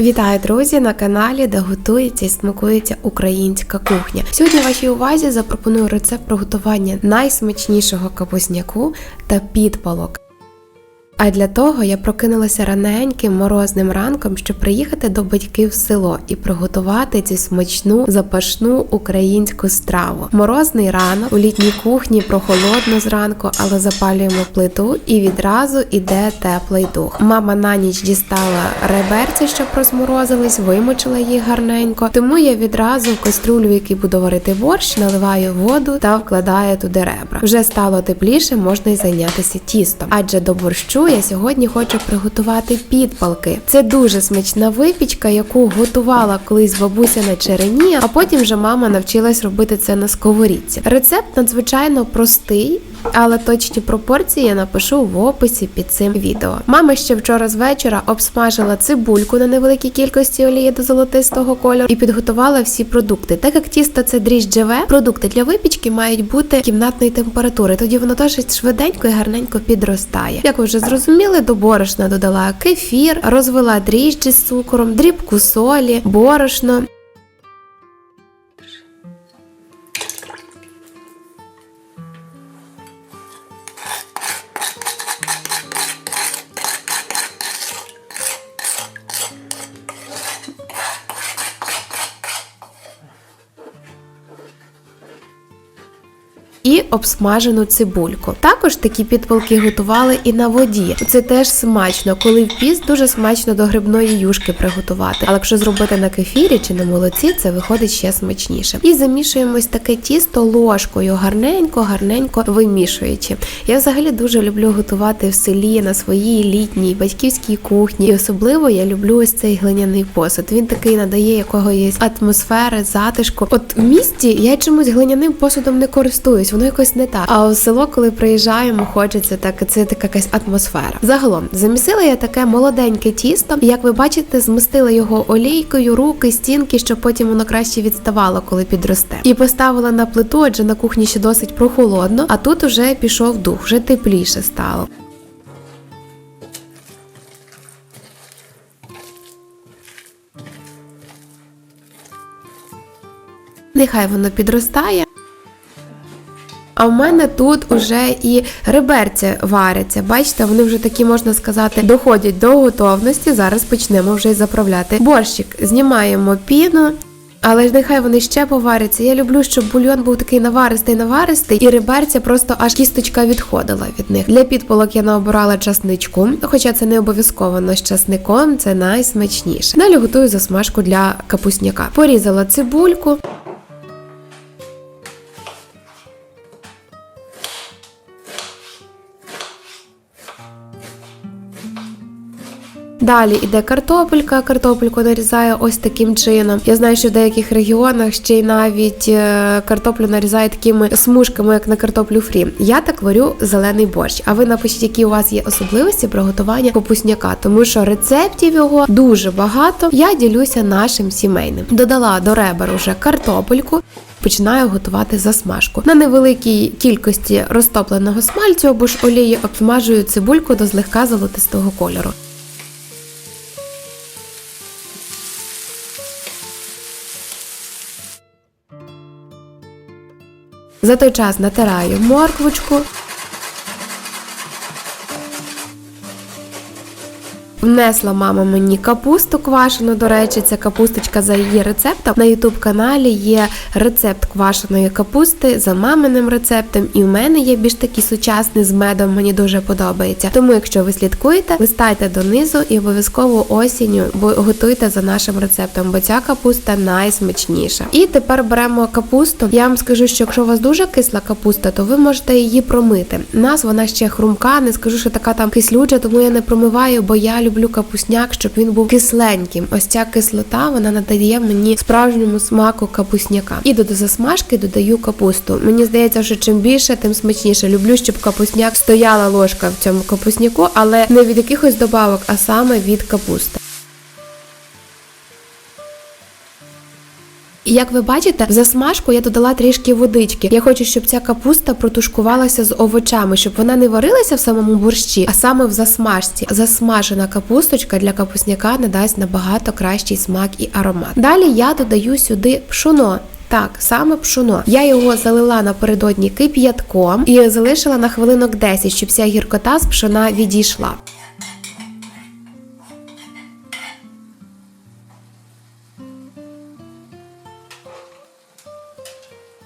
Вітаю, друзі, на каналі, де готується і смакується українська кухня. Сьогодні вашій увазі запропоную рецепт приготування найсмачнішого капусняку та підпалок. А для того я прокинулася раненьким морозним ранком, щоб приїхати до батьків в село і приготувати цю смачну запашну українську страву. Морозний ранок у літній кухні прохолодно зранку, але запалюємо плиту і відразу іде теплий дух. Мама на ніч дістала реберці, щоб розморозились, вимочила їх гарненько. Тому я відразу в каструлю, в якій буду варити борщ, наливаю воду та вкладаю туди ребра. Вже стало тепліше, можна й зайнятися тістом. Адже до борщу я сьогодні хочу приготувати підпалки. Це дуже смачна випічка, яку готувала колись бабуся на черені, а потім вже мама навчилась робити це на сковорідці. Рецепт надзвичайно простий. Але точні пропорції я напишу в описі під цим відео. Мама ще вчора з вечора обсмажила цибульку на невеликій кількості олії до золотистого кольору і підготувала всі продукти. Так як тісто це дріжджеве, продукти для випічки мають бути кімнатної температури. Тоді воно досить швиденько і гарненько підростає. Як ви вже зрозуміли, до борошна додала кефір, розвела дріжджі з цукором, дрібку солі, борошно. І обсмажену цибульку. Також такі підпалки готували і на воді. Це теж смачно, коли в піст дуже смачно до грибної юшки приготувати. Але якщо зробити на кефірі чи на молоці, це виходить ще смачніше. І замішуємо таке тісто ложкою, гарненько, гарненько вимішуючи. Я взагалі дуже люблю готувати в селі на своїй літній батьківській кухні. І особливо я люблю ось цей глиняний посуд. Він такий надає якогось атмосфери, затишку. От в місті я чомусь глиняним посудом не користуюсь, воно якось не так. А у село, коли приїжджаємо, хочеться так, це така якась атмосфера. Загалом замісила я таке молоденьке тісто. і, Як ви бачите, змастила його олійкою, руки, стінки, щоб потім воно краще відставало, коли підросте. І поставила на плиту, адже на кухні ще досить прохолодно, а тут уже пішов дух, вже тепліше стало. Нехай воно підростає. А в мене тут уже і реберця варяться. Бачите, вони вже такі, можна сказати, доходять до готовності. Зараз почнемо вже заправляти борщик. Знімаємо піну. Але ж нехай вони ще поваряться. Я люблю, щоб бульйон був такий наваристий, наваристий, і реберця просто аж кісточка відходила від них. Для підполок я наобирала часничку, хоча це не обов'язково, але з часником це найсмачніше. Далі готую засмажку для капусняка. Порізала цибульку. Далі іде картопелька. Картопельку нарізаю ось таким чином. Я знаю, що в деяких регіонах ще й навіть е, картоплю нарізають такими смужками, як на картоплю фрі. Я так варю зелений борщ. А ви напишіть, які у вас є особливості приготування капусняка, тому що рецептів його дуже багато. Я ділюся нашим сімейним. Додала до ребер уже картопельку. Починаю готувати засмажку. На невеликій кількості розтопленого смальцю або ж олії обсмажую цибульку до злегка золотистого кольору. За той час натираю морквочку. Внесла мама мені капусту квашену. До речі, ця капусточка за її рецептом. На ютуб каналі є рецепт квашеної капусти за маминим рецептом, і в мене є більш такий сучасний з медом. Мені дуже подобається. Тому, якщо ви слідкуєте, листайте донизу і обов'язково осінню, бо готуйте за нашим рецептом, бо ця капуста найсмачніша. І тепер беремо капусту. Я вам скажу, що якщо у вас дуже кисла капуста, то ви можете її промити. У Нас вона ще хрумка, не скажу, що така там кислюча, тому я не промиваю, бо я люблю капусняк, щоб він був кисленьким. Ось ця кислота вона надає мені справжньому смаку капусняка. І до засмажки додаю капусту. Мені здається, що чим більше, тим смачніше. Люблю, щоб капусняк стояла ложка в цьому капусняку, але не від якихось добавок, а саме від капусти. І як ви бачите, в засмажку я додала трішки водички. Я хочу, щоб ця капуста протушкувалася з овочами, щоб вона не варилася в самому борщі, а саме в засмажці. Засмажена капусточка для капусняка надасть набагато кращий смак і аромат. Далі я додаю сюди пшоно. Так, саме пшоно. Я його залила напередодні кип'ятком і залишила на хвилинок 10, щоб вся гіркота з пшона відійшла.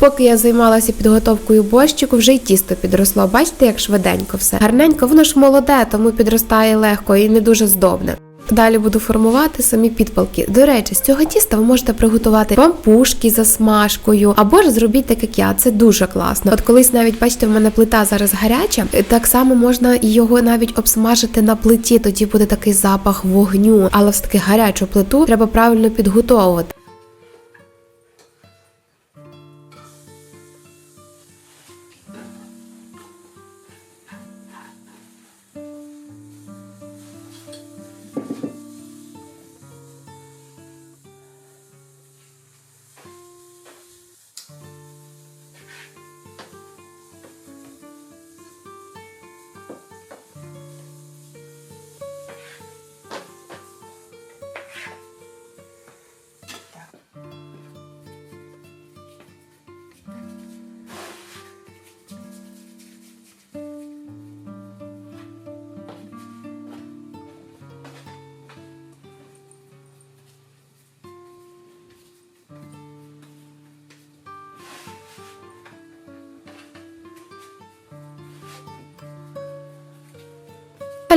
Поки я займалася підготовкою борщику, вже й тісто підросло. Бачите, як швиденько все. Гарненько, воно ж молоде, тому підростає легко і не дуже здобне. Далі буду формувати самі підпалки. До речі, з цього тіста ви можете приготувати пампушки за смажкою, або ж зробіть так, як я. Це дуже класно. От колись навіть бачите, в мене плита зараз гаряча. Так само можна його навіть обсмажити на плиті. Тоді буде такий запах вогню. Але все таки гарячу плиту треба правильно підготовувати.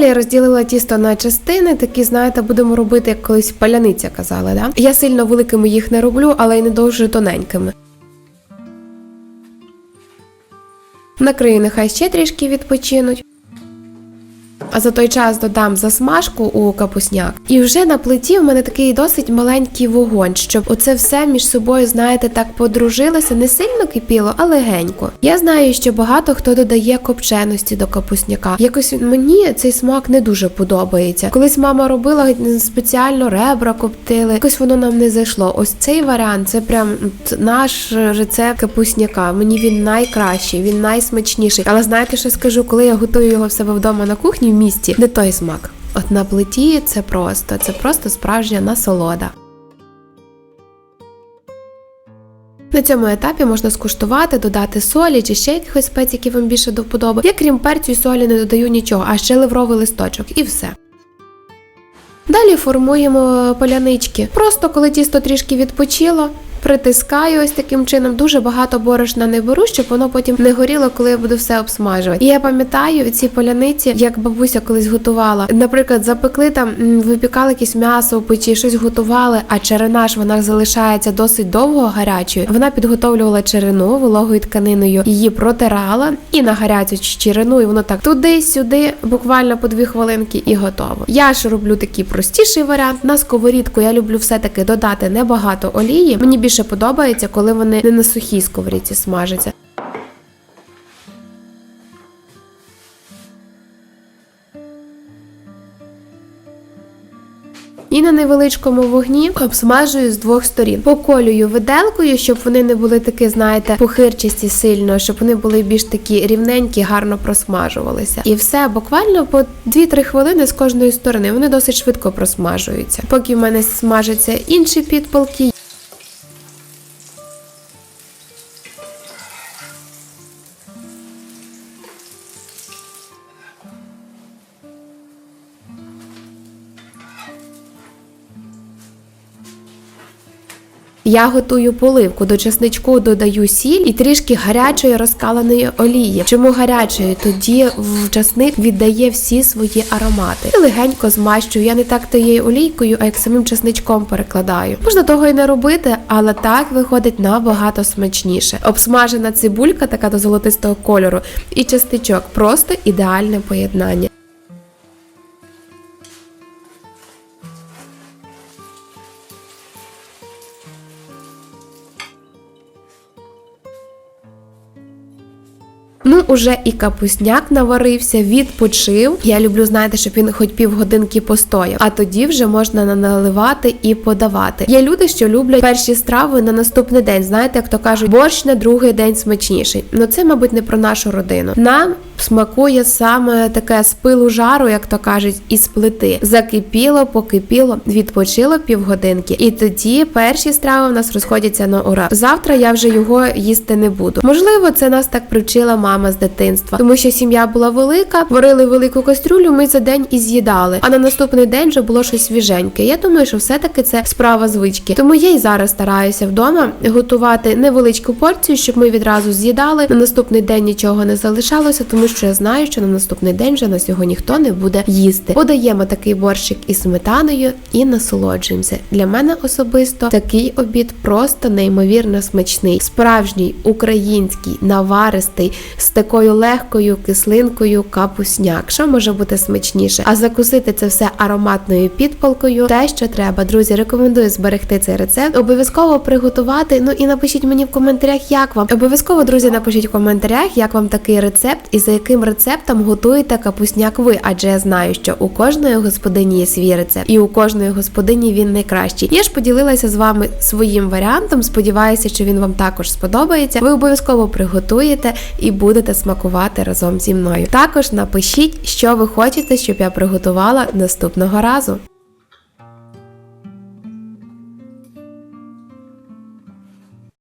Далі я розділила тісто на частини, такі, знаєте, будемо робити, як колись паляниця казали. Да? Я сильно великими їх не роблю, але й не дуже тоненькими. Накрию, нехай ще трішки відпочинуть. А за той час додам засмажку у капусняк. І вже на плиті в мене такий досить маленький вогонь, щоб оце все між собою, знаєте, так подружилося, не сильно кипіло, а легенько. Я знаю, що багато хто додає копченості до капусняка. Якось мені цей смак не дуже подобається. Колись мама робила спеціально ребра коптили, якось воно нам не зайшло. Ось цей варіант це прям наш рецепт капусняка. Мені він найкращий, він найсмачніший. Але знаєте, що скажу, коли я готую його в себе вдома на кухні місті, не той смак. От на плиті це просто, це просто справжня насолода. На цьому етапі можна скуштувати, додати солі чи ще якихось спецій, які вам більше до вподоби. Я крім перцю і солі не додаю нічого, а ще лавровий листочок і все. Далі формуємо полянички. Просто коли тісто трішки відпочило, притискаю ось таким чином. Дуже багато борошна не беру, щоб воно потім не горіло, коли я буду все обсмажувати. І я пам'ятаю ці поляниці, як бабуся колись готувала. Наприклад, запекли там, випікали якесь м'ясо печі, щось готували, а черена ж вона залишається досить довго гарячою. Вона підготовлювала черену вологою тканиною, її протирала і на гарячу черену, і воно так туди-сюди, буквально по дві хвилинки, і готово. Я ж роблю такий простіший варіант. На сковорідку я люблю все-таки додати небагато олії. Мені більше подобається, коли вони не на сухій сковорідці смажаться. І на невеличкому вогні обсмажую з двох сторін. Поколюю виделкою, щоб вони не були такі, знаєте, похирчасті сильно, щоб вони були більш такі рівненькі, гарно просмажувалися. І все буквально по 2-3 хвилини з кожної сторони. Вони досить швидко просмажуються. Поки в мене смажаться інші підпалки, Я готую поливку. До чесничку додаю сіль і трішки гарячої розкаленої олії. Чому гарячої? Тоді в часник віддає всі свої аромати. І легенько змащую. Я не так тією олійкою, а як самим чесничком перекладаю. Можна того і не робити, але так виходить набагато смачніше. Обсмажена цибулька, така до золотистого кольору, і чесничок просто ідеальне поєднання. Ну, уже і капусняк наварився, відпочив. Я люблю, знаєте, щоб він хоч півгодинки постояв, а тоді вже можна наливати і подавати. Є люди, що люблять перші страви на наступний день. Знаєте, як то кажуть, борщ на другий день смачніший. Ну це, мабуть, не про нашу родину. Нам смакує саме таке з пилу жару, як то кажуть, із плити. Закипіло, покипіло, відпочило півгодинки, і тоді перші страви в нас розходяться на ура. Завтра я вже його їсти не буду. Можливо, це нас так привчила мама з дитинства, тому що сім'я була велика, варили велику кастрюлю. Ми за день і з'їдали. А на наступний день вже було щось свіженьке. Я думаю, що все-таки це справа звички. Тому я й зараз стараюся вдома готувати невеличку порцію, щоб ми відразу з'їдали. На наступний день нічого не залишалося, тому що я знаю, що на наступний день вже нас його ніхто не буде їсти. Подаємо такий борщик із сметаною і насолоджуємося. Для мене особисто такий обід просто неймовірно смачний, справжній український, наваристий, з такою легкою кислинкою капусняк. Що може бути смачніше? А закусити це все ароматною підпалкою. Те, що треба. Друзі, рекомендую зберегти цей рецепт. Обов'язково приготувати. Ну і напишіть мені в коментарях, як вам. Обов'язково, друзі, напишіть в коментарях, як вам такий рецепт і за яким рецептом готуєте капусняк ви. Адже я знаю, що у кожної господині є свій рецепт, і у кожної господині він найкращий. Я ж поділилася з вами своїм варіантом. Сподіваюся, що він вам також сподобається. Ви обов'язково приготуєте і будете смакувати разом зі мною. Також напишіть, що ви хочете, щоб я приготувала наступного разу.